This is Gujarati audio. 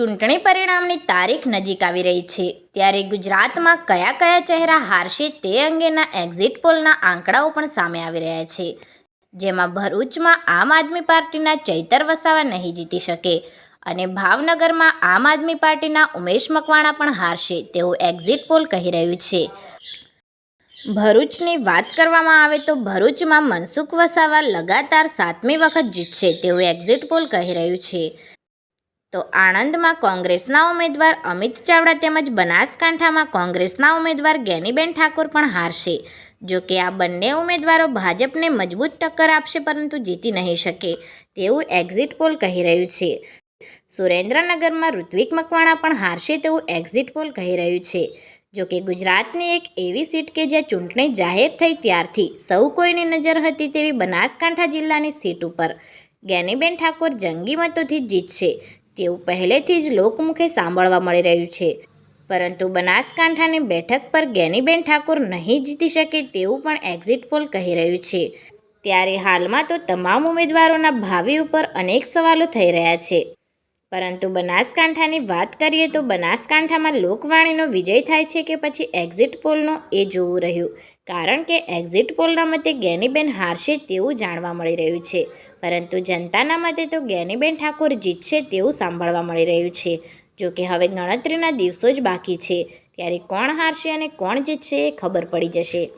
ચૂંટણી પરિણામની તારીખ નજીક આવી રહી છે. ત્યારે ગુજરાતમાં કયા કયા ચહેરા હારશે તે અંગેના એક્ઝિટ પોલના આંકડાઓ પણ સામે આવી રહ્યા છે. જેમાં ભરૂચમાં આમ આદમી પાર્ટીના ચૈતર વસાવા નહીં જીતી શકે અને ભાવનગરમાં આમ આદમી પાર્ટીના ઉમેશ મકવાણા પણ હારશે તેવું એક્ઝિટ પોલ કહી રહ્યું છે. ભરૂચની વાત કરવામાં આવે તો ભરૂચમાં મનસુખ વસાવા લગાતાર સાતમી વખત જીતશે તેવું એક્ઝિટ પોલ કહી રહ્યું છે. તો આણંદમાં કોંગ્રેસના ઉમેદવાર અમિત ચાવડા તેમજ બનાસકાંઠામાં કોંગ્રેસના ઉમેદવાર ગેનીબેન ઠાકોર પણ હારશે. જો કે આ બંને ઉમેદવારો ભાજપને મજબૂત ટક્કર આપશે પરંતુ જીતી નહીં શકે, તેવું એક્ઝિટ પોલ કહી રહ્યું છે. સુરેન્દ્રનગરમાં ઋત્વિક મકવાણા પણ હારશે તેવું એક્ઝિટ પોલ કહી રહ્યું છે. જો કે ગુજરાતની એક એવી સીટ કે જ્યાં ચૂંટણી જાહેર થઈ ત્યારથી સૌ કોઈની નજર હતી તેવી બનાસકાંઠા જિલ્લાની સીટ ઉપર. ગેનીબેન ઠાકોર જંગી મતોથી જીતશે. તેવું પહેલેથી જ લોકમુખે સાંભળવા મળી રહ્યું છે. પરંતુ બનાસકાંઠાની બેઠક પર ગેનીબેન ઠાકોર નહીં જીતી શકે તેવું પણ એક્ઝિટ પોલ કહી રહ્યું છે. ત્યારે હાલમાં તો તમામ ઉમેદવારોના ભાવિ ઉપર અનેક સવાલો થઈ રહ્યા છે. પરંતુ બનાસકાંઠાની વાત કરીએ તો બનાસકાંઠામાં લોકવાણીનો વિજય થાય છે કે પછી એક્ઝિટ પોલનો એ જોવું રહ્યું. કારણ કે એક્ઝિટ પોલના મતે ગેનીબેન હારશે તેવું જાણવા મળી રહ્યું છે. પરંતુ જનતાના મતે તો ગેનીબેન ઠાકોર જીતશે તેવું સાંભળવા મળી રહ્યું છે. જો કે હવે ગણતરીના દિવસો જ બાકી છે. ત્યારે કોણ હારશે અને કોણ જીતશે એ ખબર પડી જશે.